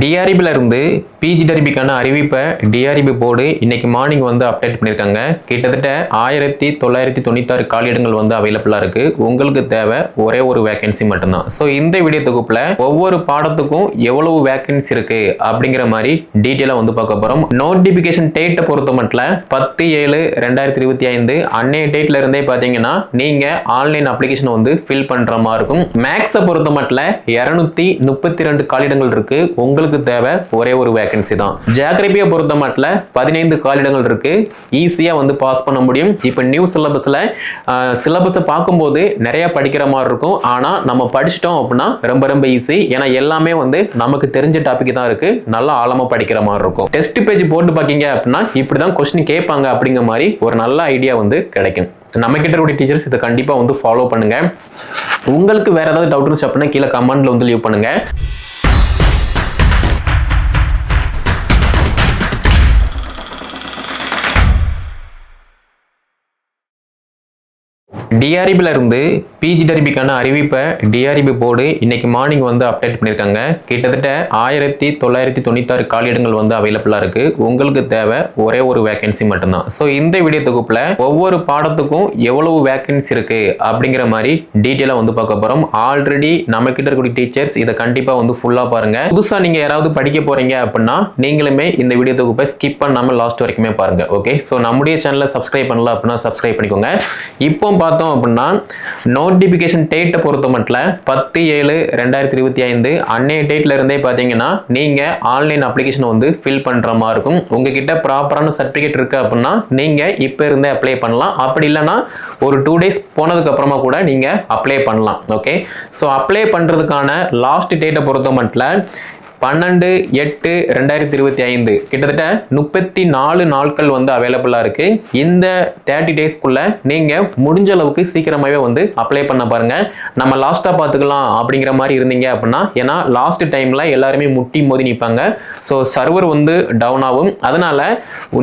டிஆர்பிலிருந்து இருந்து பிஜி அறிவிப்பை டிஆர்இபி போர்டு இன்னைக்கு மார்னிங் வந்து அப்டேட் பண்ணியிருக்காங்க. கிட்டத்தட்ட ஆயிரத்தி தொள்ளாயிரத்தி தொண்ணூத்தாறு காலியிடங்கள் வந்து அவைலபிளாக இருக்கு. உங்களுக்கு தேவை ஒரே ஒரு வேகன்சி மட்டும்தான். ஸோ இந்த வீடியோ தொகுப்பில் ஒவ்வொரு பாடத்துக்கும் எவ்வளவு வேகன்சி இருக்கு அப்படிங்கிற மாதிரி டீட்டெயிலாக வந்து பார்க்க போகிறோம் நோட்டிஃபிகேஷன் டேட்டை பொறுத்த மட்டும் பத்து ஏழு ரெண்டாயிரத்தி இருபத்தி ஐந்து அன்னைய டேட்ல இருந்தே பார்த்தீங்கன்னா நீங்கள் ஆன்லைன் அப்ளிகேஷன் வந்து ஃபில் பண்ணுற மாதிரி இருக்கும். மேக்ஸை பொறுத்த மட்டும் இரநூத்தி முப்பத்தி ரெண்டு காலிடங்கள் இருக்கு. உங்களுக்கு தேவை ஒரே ஒரு வேகன்சி தான். ஜியாகிரபியை பொறுத்த மட்டும் பதினைந்து காலிடங்கள் இருக்கு. ஈஸியாக வந்து பாஸ் பண்ண முடியும். இப்போ நியூ சிலபஸில் சிலபஸை பார்க்கும்போது நிறைய படிக்கிற மாதிரி இருக்கும். ஆனால் நம்ம படிச்சிட்டோம் அப்படின்னா ரொம்ப ரொம்ப ஈஸி ஏன்னா எல்லாமே வந்து நமக்கு தெரிஞ்ச டாபிக் தான் இருக்கு. நல்லா ஆழமாக படிக்கிற மாதிரி இருக்கும். டெஸ்ட் பேஜ் போட்டு பார்த்தீங்க அப்படின்னா இப்படி தான் கொஸ்டின் கேட்பாங்க அப்படிங்கிற மாதிரி ஒரு நல்ல ஐடியா வந்து கிடைக்கும். நம்ம கிட்ட இருக்கக்கூடிய டீச்சர்ஸ் இதை கண்டிப்பாக வந்து ஃபாலோ பண்ணுங்க. உங்களுக்கு வேற ஏதாவது டவுட் இருந்துச்சு அப்படின்னா கீழே கமெண்ட்ல வந்து லீவ் பண்ணுங்க. டிஆர்இபியில் இருந்து பிஜி டர்பிக்கான அறிவிப்பை டிஆர்இபி போர்டு இன்னைக்கு மார்னிங் வந்து அப்டேட் பண்ணியிருக்காங்க. கிட்டத்தட்ட ஆயிரத்தி தொள்ளாயிரத்தி தொண்ணூத்தாறு காலியிடங்கள் வந்து அவைலபிளாக இருக்கு. உங்களுக்கு தேவை ஒரே ஒரு வேகன்சி மட்டும்தான். ஸோ இந்த வீடியோ தொகுப்பில் ஒவ்வொரு பாடத்துக்கும் எவ்வளவு வேகன்சி இருக்கு அப்படிங்கிற மாதிரி டீட்டெயிலாக வந்து பார்க்க போகிறோம் ஆல்ரெடி நம்ம கிட்ட இருக்கக்கூடிய டீச்சர்ஸ் இதை கண்டிப்பாக வந்து ஃபுல்லாக பாருங்க. புதுசாக நீங்கள் யாராவது படிக்க போறீங்க அப்படின்னா நீங்களுமே இந்த வீடியோ தொகுப்பை ஸ்கிப் பண்ணாமல் லாஸ்ட் வரைக்குமே பாருங்க. ஓகே ஸோ நம்முடைய சேனலை சப்ஸ்கிரைப் பண்ணல அப்படின்னா சப்ஸ்கிரைப் பண்ணிக்கோங்க. இப்போ பார்த்து பார்த்தோம் அப்படின்னா நோட்டிஃபிகேஷன் டேட்டை பொறுத்த மட்டும் பத்து ஏழு ரெண்டாயிரத்தி இருபத்தி ஐந்து அன்னைய டேட்ல இருந்தே பார்த்தீங்கன்னா நீங்கள் ஆன்லைன் அப்ளிகேஷன் வந்து ஃபில் பண்ணுற மாதிரி இருக்கும். உங்ககிட்ட ப்ராப்பரான சர்டிஃபிகேட் இருக்கு அப்படின்னா நீங்கள் இப்போ இருந்தே அப்ளை பண்ணலாம். அப்படி இல்லைன்னா ஒரு டூ டேஸ் போனதுக்கு அப்புறமா கூட நீங்கள் அப்ளை பண்ணலாம். ஓகே ஸோ அப்ளை பண்ணுறதுக்கான லாஸ்ட் டேட்டை பொறுத்த மட்டும் பன்னெண்டு எட்டு ரெண்டாயிரத்தி இருபத்தி ஐந்து. கிட்டத்தட்ட முப்பத்தி நாலு நாட்கள் வந்து அவைலபிளாக இருக்கு. இந்த தேர்ட்டி டேஸ்க்குள்ள நீங்கள் முடிஞ்ச அளவுக்கு சீக்கிரமாகவே வந்து அப்ளை பண்ண பாருங்க. நம்ம லாஸ்ட்டாக பார்த்துக்கலாம் அப்படிங்கிற மாதிரி இருந்தீங்க அப்படின்னா ஏன்னா லாஸ்ட் டைமில் எல்லாருமே முட்டி மோதி நிற்பாங்க ஸோ சர்வர் வந்து டவுன் ஆகும். அதனால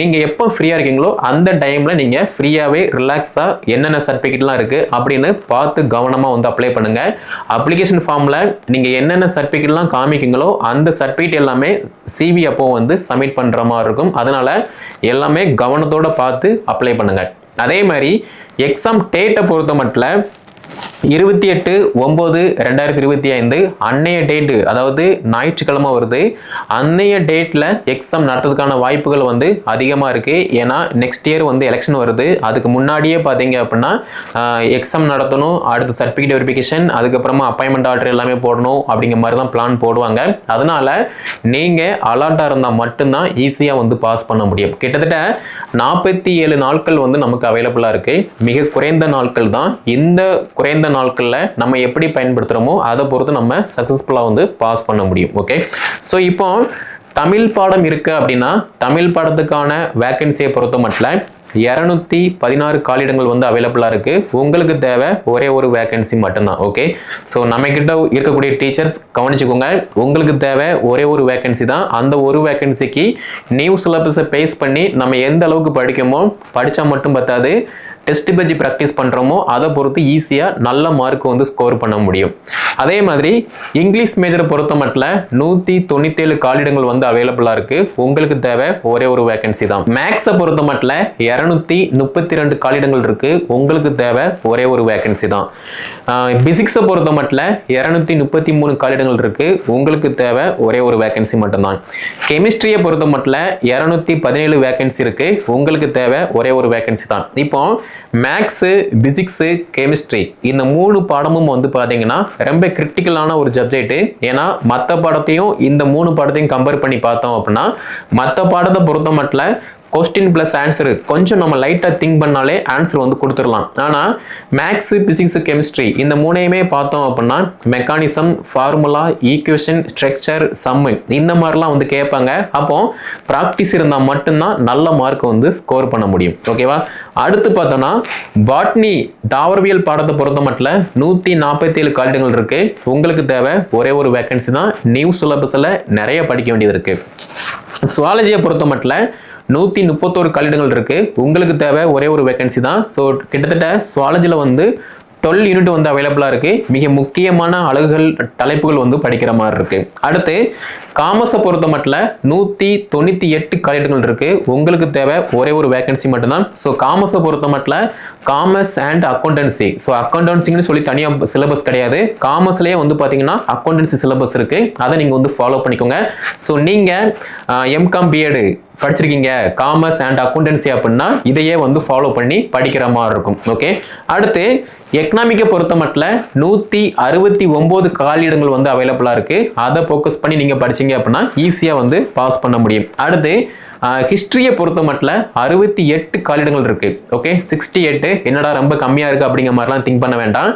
நீங்கள் எப்போ ஃப்ரீயாக இருக்கீங்களோ அந்த டைமில் நீங்கள் ஃப்ரீயாகவே ரிலாக்ஸாக என்னென்ன சர்டிஃபிகேட்லாம் இருக்குது அப்படின்னு பார்த்து கவனமாக வந்து அப்ளை பண்ணுங்க. அப்ளிகேஷன் ஃபார்மில் நீங்கள் என்னென்ன சர்டிஃபிகேட்லாம் காமிக்கீங்களோ அந்த சர்டிஃபிகேட் எல்லாமே சிவி அப்போ வந்து சப்மிட் பண்ணுற மாதிரி இருக்கும். அதனால எல்லாமே கவனத்தோட பார்த்து அப்ளை பண்ணுங்க. அதே மாதிரி எக்ஸாம் டேட்டை பொறுத்த மட்டும் இருபத்தி எட்டு ஒம்பது ரெண்டாயிரத்தி இருபத்தி ஐந்து அன்னைய டேட்டு அதாவது ஞாயிற்றுக்கிழமை வருது. அன்னைய டேட்டில் எக்ஸாம் நடத்துறதுக்கான வாய்ப்புகள் வந்து அதிகமாக இருக்குது ஏன்னா நெக்ஸ்ட் இயர் வந்து எலெக்ஷன் வருது. அதுக்கு முன்னாடியே பார்த்தீங்க அப்படின்னா எக்ஸாம் நடத்தணும் அடுத்து சர்டிஃபிகேட் வெரிஃபிகேஷன் அதுக்கப்புறமா அப்பாயின்மெண்ட் ஆர்டர் எல்லாமே போடணும் அப்படிங்கிற மாதிரி தான் பிளான் போடுவாங்க. அதனால் நீங்கள் அலர்ட்டாக இருந்தால் மட்டும்தான் ஈஸியாக வந்து பாஸ் பண்ண முடியும். கிட்டத்தட்ட நாற்பத்தி ஏழு நாட்கள் வந்து நமக்கு அவைலபிளாக இருக்குது மிக குறைந்த நாட்கள் தான். இந்த குறைந்த நாட்களில் நம்ம எப்படி பயன்படுத்துகிறோமோ அதை பொறுத்து நம்ம சக்ஸஸ்ஃபுல்லாக வந்து பாஸ் பண்ண முடியும் ஓகே ஸோ இப்போ தமிழ் பாடம் இருக்குது அப்படின்னா தமிழ் பாடத்துக்கான வேக்கன்சியை பொறுத்த மட்டும் இரநூத்தி பதினாறு காலிடங்கள் வந்து அவைலபிளாக இருக்குது உங்களுக்கு தேவை ஒரே ஒரு வேகன்சி மட்டும்தான் ஓகே ஸோ நம்ம கிட்ட இருக்கக்கூடிய டீச்சர்ஸ் கவனிச்சுக்கோங்க உங்களுக்கு தேவை ஒரே ஒரு வேகன்சி தான். அந்த ஒரு வேகன்சிக்கு நியூ சிலபஸை பேஸ் பண்ணி நம்ம எந்த அளவுக்கு படிக்கமோ படித்தா மட்டும் பத்தாது டெஸ்ட் பேஜ் ப்ராக்டிஸ் பண்ணுறோமோ அதை பொறுத்து ஈஸியாக நல்ல மார்க் வந்து ஸ்கோர் பண்ண முடியும். அதே மாதிரி இங்கிலீஷ் மேஜரை பொறுத்த மட்டும் நூற்றி தொண்ணூத்தேழு காலிடங்கள் வந்து அவைலபிளாக இருக்குது உங்களுக்கு தேவை ஒரே ஒரு வேகன்சி தான். மேக்ஸை பொறுத்த மட்டும் இரநூத்தி முப்பத்தி ரெண்டு காலிடங்கள் இருக்குது உங்களுக்கு தேவை ஒரே ஒரு வேகன்சி தான். பிசிக்ஸை பொறுத்த மட்டும் இரநூத்தி முப்பத்தி மூணு காலிடங்கள் இருக்குது உங்களுக்கு தேவை ஒரே ஒரு வேகன்சி மட்டும்தான். கெமிஸ்ட்ரியை பொறுத்த மட்டும் இரநூத்தி பதினேழு வேகன்சி இருக்குது உங்களுக்கு தேவை ஒரே ஒரு வேகன்சி தான். இப்போ மேக்ஸு பிசிக்ஸு கெமிஸ்ட்ரி இந்த மூணு பாடமும் வந்து பார்த்தீங்கன்னா ரொம்ப கிரிட்டிக்கலான ஒரு சப்ஜெக்ட் ஏன்னா மற்ற பாடத்தையும் இந்த மூணு பாடத்தையும் கம்பேர் பண்ணி பார்த்தோம் அப்படின்னா மற்ற பாடத்தை பொறுத்த மட்டும் கொஸ்டின் ப்ளஸ் ஆன்சர் கொஞ்சம் நம்ம லைட்டாக திங்க் பண்ணாலே ஆன்சர் வந்து கொடுத்துடலாம். ஆனால் மேக்ஸு பிசிக்ஸு கெமிஸ்ட்ரி இந்த மூணையுமே பார்த்தோம் அப்படின்னா மெக்கானிசம் ஃபார்முலா ஈக்குவேஷன் ஸ்ட்ரக்சர் சம்மு இந்த மாதிரிலாம் வந்து கேட்பாங்க. அப்போ ப்ராக்டிஸ் இருந்தால் மட்டும்தான் நல்ல மார்க் வந்து ஸ்கோர் பண்ண முடியும். ஓகேவா அடுத்து பார்த்தோன்னா பாட்னி தாவரவியல் பாடத்தை பொறுத்த மட்டும் நூற்றி நாற்பத்தி ஏழு காலிடங்கள் இருக்கு. உங்களுக்கு தேவை ஒரே ஒரு வேக்கன்சி தான். நியூ சிலபஸில் நிறைய படிக்க வேண்டியது இருக்கு. சுவாலஜியை பொறுத்த மட்டும் நூற்றி முப்பத்தோரு கல்லிடங்கள் இருக்குது உங்களுக்கு தேவை ஒரே ஒரு வேகன்சி தான். ஸோ கிட்டத்தட்ட சுவாலஜியில் வந்து டுவெல் யூனிட் வந்து அவைலபிளாக இருக்குது மிக முக்கியமான அழகுகள் தலைப்புகள் வந்து படிக்கிற மாதிரி இருக்குது அடுத்து காமர்ஸை பொறுத்த மட்டும் நூற்றி தொண்ணூற்றி எட்டு காலேஜுகள் இருக்குது உங்களுக்கு தேவை ஒரே ஒரு வேகன்சி மட்டும்தான். ஸோ காமர்ஸை பொறுத்த மட்டும் காமர்ஸ் அண்ட் அக்கௌண்டன்சி ஸோ அக்கௌண்டன்சிங்னு சொல்லி தனியாக சிலபஸ் கிடையாது. காமர்ஸ்லேயே வந்து பார்த்தீங்கன்னா அக்கௌண்டன்சி சிலபஸ் இருக்குது அதை நீங்கள் வந்து ஃபாலோ பண்ணிக்கோங்க. ஸோ நீங்கள் எம்காம் பிஎடு படிச்சிருக்கீங்க? காமர்ஸ் அண்ட் அக்கௌண்டன்சி அப்படின்னா இதையே வந்து ஃபாலோ பண்ணி படிக்கிற மாதிரி இருக்கும். ஓகே அடுத்து எக்கனாமிக்கை பொறுத்த மட்டும் நூற்றி அறுபத்தி ஒம்பது காலியிடங்கள் வந்து அவைலபிளாக இருக்குது அதை ஃபோக்கஸ் பண்ணி நீங்கள் படிச்சீங்க அப்படின்னா ஈஸியாக வந்து பாஸ் பண்ண முடியும். அடுத்து ஹிஸ்ட்ரியை பொறுத்த மட்டும் அறுபத்தி எட்டு காலிடங்கள் இருக்கு. ஓகே சிக்ஸ்டி எட்டு என்னடா ரொம்ப கம்மியாக இருக்குது அப்படிங்கிற மாதிரிலாம் திங்க் பண்ண வேண்டாம்.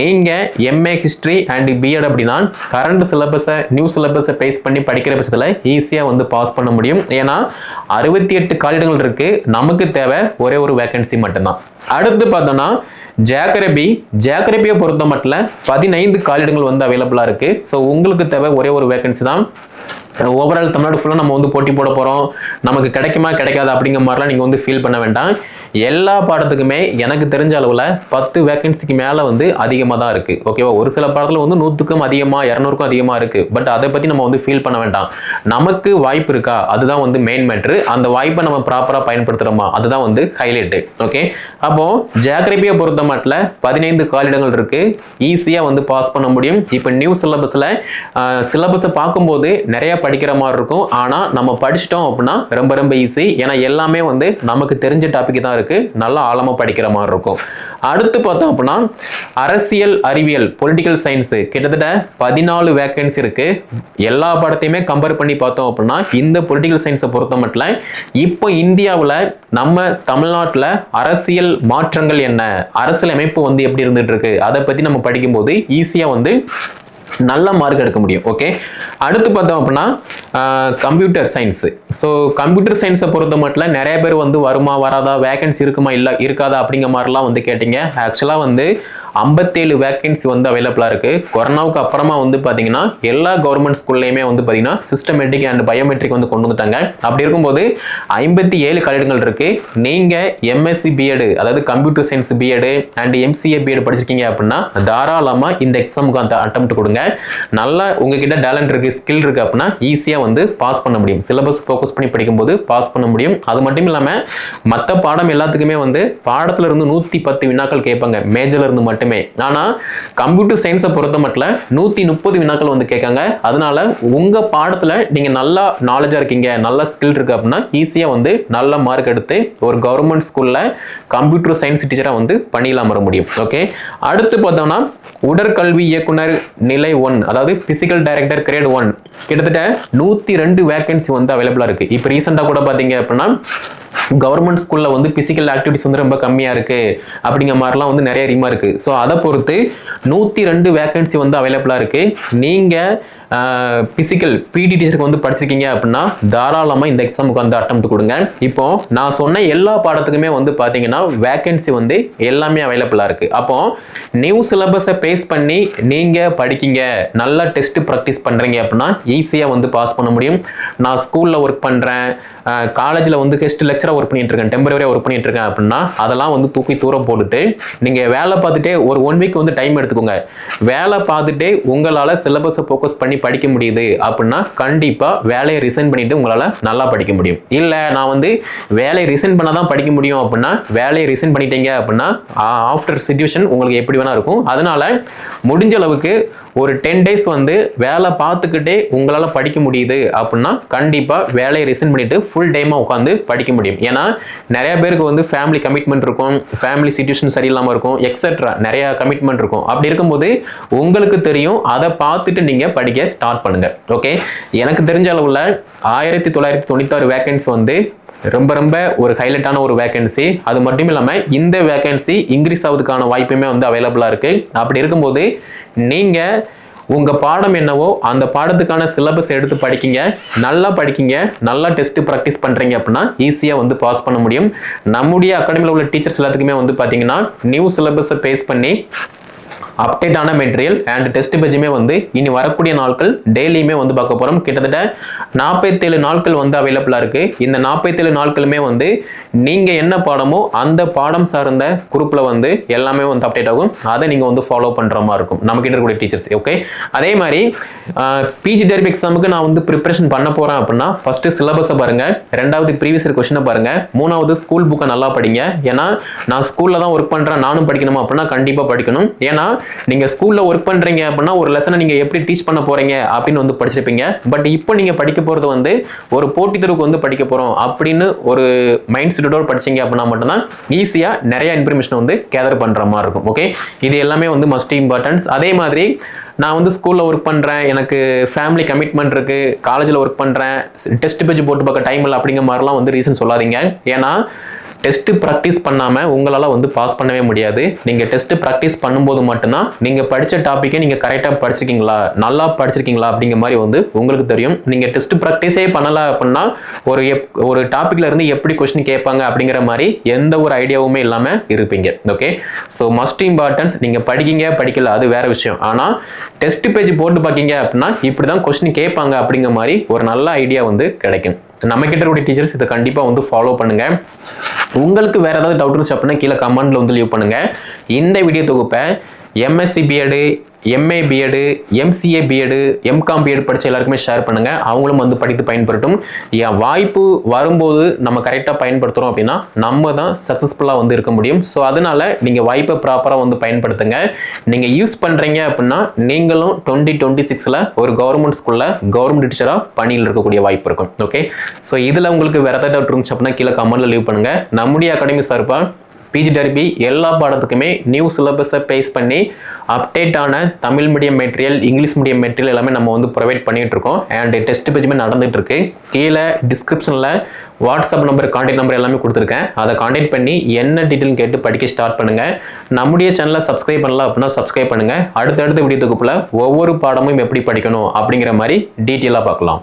நீங்கள் எம்ஏ ஹிஸ்ட்ரி அண்ட் பிஎட் அப்படின்னா கரண்ட் சிலபஸை நியூ சிலபஸை பேஸ் பண்ணி படிக்கிற பட்சத்தில் ஈஸியாக வந்து பாஸ் பண்ண முடியும். ஏன்னா அறுபத்தி எட்டு காலிடங்கள் இருக்கு. நமக்கு தேவை ஒரே ஒரு வேகன்சி மட்டும்தான். அடுத்து பார்த்தோன்னா ஜேக்கரபி ஜேக்கரபியை பொறுத்த மட்டும் பதினைந்து காலிடங்கள் வந்து அவைலபிளாக இருக்குது ஸோ உங்களுக்கு தேவை ஒரே ஒரு வேகன்சி தான். ஓவரால் தமிழ்நாடு ஃபுல்லாக நம்ம வந்து போட்டி போட போகிறோம் நமக்கு கிடைக்குமா கிடைக்காது அப்படிங்கிற மாதிரிலாம் நீங்கள் வந்து ஃபீல் பண்ண வேண்டாம். எல்லா பாடத்துக்குமே எனக்கு தெரிஞ்ச அளவில் பத்து வேகன்சிக்கு மேலே வந்து அதிகமாக தான் இருக்குது ஓகேவா ஒரு சில பாடத்தில் வந்து நூற்றுக்கும் அதிகமாக இரநூறுக்கும் அதிகமாக இருக்குது பட் அதை பற்றி நம்ம வந்து ஃபீல் பண்ண வேண்டாம். நமக்கு வாய்ப்பு இருக்கா? அதுதான் வந்து மெயின் மேட்ரு அந்த வாய்ப்பை நம்ம ப்ராப்பராக பயன்படுத்துகிறோமா அதுதான் வந்து ஹைலைட்டு ஓகே அப்போது ஜியாகிரபியை பொறுத்த மாட்டில் பதினைந்து காலிடங்கள் இருக்குது ஈஸியாக வந்து பாஸ் பண்ண முடியும். இப்போ நியூ சிலபஸில் சிலபஸை பார்க்கும்போது நிறைய படிக்கிற மாதிரி இருக்கும். ஆனால் நம்ம படிச்சிட்டோம் அப்படின்னா ரொம்ப ரொம்ப ஈஸி ஏன்னா எல்லாமே வந்து நமக்கு தெரிஞ்ச டாபிக் தான் இருக்குது நல்லா ஆழமாக படிக்கிற மாதிரி இருக்கும். அடுத்து பார்த்தோம் அப்படின்னா அரசியல் அறிவியல் பொலிட்டிக்கல் சயின்ஸு கிட்டத்தட்ட பதினாலு வேகன்சி இருக்குது எல்லா படத்தையுமே கம்பேர் பண்ணி பார்த்தோம் அப்படின்னா இந்த பொலிட்டிக்கல் சயின்ஸை பொறுத்த மட்டும் இப்போ இந்தியாவில் நம்ம தமிழ்நாட்டில் அரசியல் மாற்றங்கள் என்ன? அரசியல் அமைப்பு வந்து எப்படி இருந்துகிட்டு இருக்கு? அதை பற்றி நம்ம படிக்கும்போது ஈஸியாக வந்து நல்ல மார்க் எடுக்க முடியும் ஓகே அடுத்து பார்த்தோம் அப்படின்னா கம்ப்யூட்டர் சயின்ஸு ஸோ கம்ப்யூட்டர் சயின்ஸை பொறுத்த மட்டும் நிறைய பேர் வந்து வருமா வராதா வேகன்சி இருக்குமா இல்லை இருக்காதா அப்படிங்கிற மாதிரிலாம் வந்து கேட்டிங்க. ஆக்சுவலாக வந்து ஐம்பத்தேழு வேகன்சி வந்து அவைலபிளாக இருக்குது கொரோனாவுக்கு அப்புறமா வந்து பார்த்தீங்கன்னா எல்லா கவர்மெண்ட் ஸ்கூல்லையுமே வந்து பார்த்தீங்கன்னா சிஸ்டமேட்டிக் அண்ட் பயோமெட்ரிக் வந்து கொண்டு வந்துட்டாங்க. அப்படி இருக்கும்போது ஐம்பத்தி ஏழு கல்லூரிகள் இருக்குது நீங்கள் எம்எஸ்சி பிஎடு அதாவது computer science BEd and MCA BEd படிச்சிருக்கீங்க அப்படின்னா தாராளமாக இந்த எக்ஸாமுக்கு அந்த அட்டம் கொடுங்க. நல்லா உங்ககிட்ட டேலண்ட் இருக்குது ஸ்கில் இருக்குது அப்படின்னா ஈஸியாக வந்து பாஸ் பண்ண முடியும். சிலபஸ் ஃபோக்கஸ் பண்ணி படிக்கும்போது பாஸ் பண்ண முடியும். அது மட்டும் இல்லாமல் மற்ற பாடம் எல்லாத்துக்குமே வந்து பாடத்துல இருந்து நூற்றி பத்து வினாக்கள் கேட்பாங்க. மேஜர்ல இருந்து மட்டுமே. ஆனால் கம்ப்யூட்டர் சயின்ஸை பொறுத்த மட்டும் நூற்றி முப்பது வினாக்கள் வந்து கேட்காங்க. அதனால உங்கள் பாடத்தில் நீங்கள் நல்லா நாலேஜாக இருக்கீங்க நல்ல ஸ்கில் இருக்கு அப்படின்னா ஈஸியாக வந்து நல்ல மார்க் எடுத்து ஒரு கவர்மெண்ட் ஸ்கூலில் கம்ப்யூட்டர் சயின்ஸ் டீச்சராக வந்து பணியெல்லாம் வர முடியும். ஓகே அடுத்து பார்த்தோம்னா உடற்கல்வி இயக்குனர் நிலை ஒன் அதாவது பிசிக்கல் டைரக்டர் கிரேட் ஒன் கிட்டத்தட்ட நூற்றி ரெண்டு வேகன்சி வந்து அவைலபிளாக இருக்குது இப்போ ரீசெண்டாக கூட பார்த்தீங்க அப்படின்னா கவர்மெண்ட் ஸ்கூலில் வந்து பிசிக்கல் ஆக்டிவிட்டிஸ் வந்து ரொம்ப கம்மியாக இருக்குது அப்படிங்கிற மாதிரிலாம் வந்து நிறைய ரிமா இருக்குது ஸோ அதை பொறுத்து நூற்றி ரெண்டு வேகன்சி வந்து அவைலபிளாக இருக்குது நீங்கள் பிசிக்கல் பிடி டீச்சருக்கு வந்து படிச்சிருக்கீங்க அப்படின்னா தாராளமாக இந்த எக்ஸாமுக்கு வந்து அட்டம் கொடுங்க. இப்போ நான் சொன்ன எல்லா பாடத்துக்குமே வந்து பார்த்தீங்கன்னா வேகன்சி வந்து எல்லாமே அவைலபிளாக இருக்குது அப்போ நியூ சிலபஸை பேஸ் பண்ணி நீங்கள் படிக்கீங்க நல்லா டெஸ்ட் ப்ராக்டிஸ் பண்ணுறீங்க அப்படின்னா ஈஸியாக வந்து பாஸ் பண்ண முடியும். நான் ஸ்கூலில் ஒர்க் பண்ணுறேன் காலேஜில் வந்து கெஸ்ட் லெக்சராக ஒர்க் பண்ணிட்டு இருக்கேன் டெம்பரவரியாக ஒர்க் பண்ணிட்டு இருக்கேன் அப்படின்னா அதெல்லாம் வந்து தூக்கி தூரம் போட்டுட்டு நீங்கள் வேலை பார்த்துட்டே ஒரு ஒன் வீக் வந்து டைம் எடுத்துக்கோங்க. வேலை பார்த்துட்டே உங்களால் சிலபஸை ஃபோக்கஸ் பண்ணி படிக்க முடியுது அப்படின்னா கண்டிப்பாக வேலையை ரிசைன் பண்ணிட்டு உங்களால் நல்லா படிக்க முடியும். இல்லை நான் வந்து வேலையை ரிசைன் பண்ணால் தான் படிக்க முடியும் அப்படின்னா வேலையை ரிசைன் பண்ணிட்டீங்க அப்படின்னா ஆஃப்டர் சுச்சுவேஷன் உங்களுக்கு எப்படி வேணா இருக்கும். அதனால முடிஞ்ச அளவுக்கு ஒரு டென் டேஸ் வந்து வேலை பார்த்துக்கிட்டே உங்களால் படிக்க முடியுது அப்படின்னா கண்டிப்பாக வேலையை ரிசைன் பண்ணிட்டு ஃபுல் டைமாக உட்காந்து படிக்க முடியும். ஏன்னா நிறைய பேருக்கு வந்து ஃபேமிலி கமிட்மெண்ட் இருக்கும் ஃபேமிலி சுச்சுவேஷன் சரியில்லாமல் இருக்கும் எக்ஸட்ரா நிறைய கமிட்மெண்ட் இருக்கும். அப்படி இருக்கும்போது உங்களுக்கு தெரியும் அதை பார்த்துட்டு நீங்கள் படிக்க ஸ்டார்ட் பண்ணுங்க. ஓகே எனக்கு தெரிஞ்ச அளவில் ஆயிரத்தி தொள்ளாயிரத்தி தொண்ணூத்தாறு வேக்கன்ஸ் வந்து ரொம்ப ரொம்ப ஒரு ஹைலைட்டான ஒரு வேகன்சி அது மட்டும் இல்லாமல் இந்த வேகன்சி இன்க்ரீஸ் ஆகுதுக்கான வாய்ப்புமே வந்து அவைலபிளாக இருக்குது அப்படி இருக்கும்போது நீங்கள் உங்கள் பாடம் என்னவோ அந்த பாடத்துக்கான சிலபஸ் எடுத்து படிக்கிங்க. நல்லா படிக்கிங்க. நல்லா டெஸ்ட்டு ப்ராக்டிஸ் பண்ணுறீங்க அப்படின்னா ஈஸியாக வந்து பாஸ் பண்ண முடியும். நம்முடைய அகாடமியில் உள்ள டீச்சர்ஸ் எல்லாத்துக்குமே வந்து பார்த்தீங்கன்னா நியூ சிலபஸை பேஸ் பண்ணி அப்டேட்டான மெட்டீரியல் அண்ட் டெஸ்ட் பேஜுமே வந்து இனி வரக்கூடிய நாட்கள் டெய்லியுமே வந்து பார்க்க போகிறோம் கிட்டத்தட்ட நாற்பத்தேழு நாட்கள் வந்து அவைலபிளாக இருக்குது இந்த நாற்பத்தேழு நாட்களுமே வந்து நீங்கள் என்ன பாடமோ அந்த பாடம் சார்ந்த குரூப்பில் வந்து எல்லாமே வந்து அப்டேட் ஆகும். அதை நீங்கள் வந்து ஃபாலோ பண்ணுற மாதிரி இருக்கும். நம்ம கிட்ட இருக்கக்கூடிய டீச்சர்ஸ் ஓகே அதே மாதிரி பிஜி டெரிப் எக்ஸாமுக்கு நான் வந்து ப்ரிப்பரேஷன் பண்ண போகிறேன் அப்படின்னா ஃபஸ்ட்டு சிலபஸை பாருங்கள் ரெண்டாவது ப்ரீவியஸ் இயர் கொஷினை பாருங்கள் மூணாவது ஸ்கூல் புக்கை நல்லா படிங்க. ஏன்னா நான் ஸ்கூலில் தான் ஒர்க் பண்ணுறேன் நானும் படிக்கணுமா அப்படின்னா கண்டிப்பாக படிக்கணும். ஏன்னா நீங்கள் ஸ்கூலில் ஒர்க் பண்ணுறீங்க அப்படின்னா ஒரு லெசனை நீங்கள் எப்படி டீச் பண்ண போகிறீங்க அப்படின்னு வந்து படிச்சிருப்பீங்க. பட் இப்போ நீங்கள் படிக்க போகிறது வந்து ஒரு போட்டித் தேர்வுக்கு வந்து படிக்க போகிறோம் அப்படின்னு ஒரு மைண்ட் செட்டோட படிச்சீங்க அப்படின்னா மட்டும்தான் ஈஸியாக நிறைய இன்ஃபர்மேஷன் வந்து கேதர் பண்ணுற மாதிரி இருக்கும். ஓகே இது எல்லாமே வந்து மஸ்ட் இம்பார்ட்டன்ஸ் அதே மாதிரி நான் வந்து ஸ்கூலில் ஒர்க் பண்ணுறேன் எனக்கு ஃபேமிலி கமிட்மெண்ட் இருக்குது காலேஜில் ஒர்க் பண்ணுறேன் டெஸ்ட் பேஜ் போட்டு பார்க்க டைம் இல்லை அப்படிங்கிற மாதிரிலாம் வந்து ரீசன் சொல்லாதீங்க. ஏன்னா டெஸ்ட்டு ப்ராக்டிஸ் பண்ணாமல் உங்களால் வந்து பாஸ் பண்ணவே முடியாது. நீங்கள் டெஸ்ட்டு ப்ராக்டிஸ் பண்ணும்போது மட்டும்தான் நீங்கள் படித்த டாப்பிக்கை நீங்கள் கரெக்டாக படிச்சிருக்கீங்களா? நல்லா படிச்சிருக்கீங்களா? அப்படிங்கிற மாதிரி வந்து உங்களுக்கு தெரியும். நீங்கள் டெஸ்ட் ப்ராக்டிஸே பண்ணலை அப்படின்னா ஒரு எப் ஒரு டாப்பிக்கில் இருந்து எப்படி கொஸ்டின் கேட்பாங்க அப்படிங்கிற மாதிரி எந்த ஒரு ஐடியாவுமே இல்லாமல் இருப்பீங்க. ஓகே ஸோ மஸ்ட் இம்பார்ட்டன்ஸ் நீங்கள் படிக்கீங்க படிக்கல அது வேற விஷயம். ஆனால் டெஸ்ட் பேஜ் போட்டு பார்க்கீங்க அப்படின்னா இப்படி தான் கொஸ்டின் கேட்பாங்க அப்படிங்கிற மாதிரி ஒரு நல்ல ஐடியா வந்து கிடைக்கும். நம்ம கிட்ட இருக்கக்கூடிய டீச்சர்ஸ் இதை கண்டிப்பாக வந்து ஃபாலோ பண்ணுங்க. உங்களுக்கு வேற ஏதாவது டவுட் இருந்துச்சு அப்படின்னா கீழே கமெண்ட்ல வந்து லீவ் பண்ணுங்க. இந்த வீடியோ தொகுப்பை MSc BEd MA BEd MCA BEd MCom BEd படித்த எல்லாருக்குமே ஷேர் பண்ணுங்கள் அவங்களும் வந்து படித்து பயன்படுத்தும் என் வாய்ப்பு வரும்போது நம்ம கரெக்டாக பயன்படுத்துகிறோம் அப்படின்னா நம்ம தான் சக்ஸஸ்ஃபுல்லாக வந்து இருக்க முடியும். ஸோ அதனால் நீங்கள் வாய்ப்பை ப்ராப்பராக வந்து பயன்படுத்துங்க. நீங்கள் யூஸ் பண்ணுறீங்க அப்படின்னா நீங்களும் டுவெண்ட்டி டுவெண்ட்டி சிக்ஸில் ஒரு கவர்மெண்ட் ஸ்கூலில் கவர்மெண்ட் டீச்சராக பணியில் இருக்கக்கூடிய வாய்ப்பு இருக்கும். ஓகே ஸோ இதில் உங்களுக்கு வேறு ஏதாவது டவுட் இருந்துச்சு அப்படின்னா கீழே கமெண்ட்டில் லீவ் பண்ணுங்கள் நம்முடைய அகாடமி சார்பாக பிஜி டர்பி எல்லா பாடத்துக்குமே நியூ சிலபஸை பேஸ் பண்ணி அப்டேட்டான Tamil medium material English medium material எல்லாமே நம்ம வந்து ப்ரொவைட் பண்ணிகிட்டு இருக்கோம். அண்ட் டெஸ்ட் பேஜுமே நடந்துகிட்டு இருக்கு. கீழே டிஸ்கிரிப்ஷனில் வாட்ஸ்அப் நம்பர் கான்டாக்ட் நம்பர் எல்லாமே கொடுத்துருக்கேன். அதை கான்டாக்ட் பண்ணி என்ன டீட்டெயில் கேட்டு படிக்க ஸ்டார்ட் பண்ணுங்கள் நம்முடைய சேனலை சப்ஸ்கிரைப் பண்ணலாம் அப்படின்னா சப்ஸ்கிரைப் பண்ணுங்க. அடுத்தடுத்த வீடியோ தொகுப்பில் ஒவ்வொரு பாடமும் எப்படி படிக்கணும் அப்படிங்கிற மாதிரி டீட்டெயிலாக பார்க்கலாம்.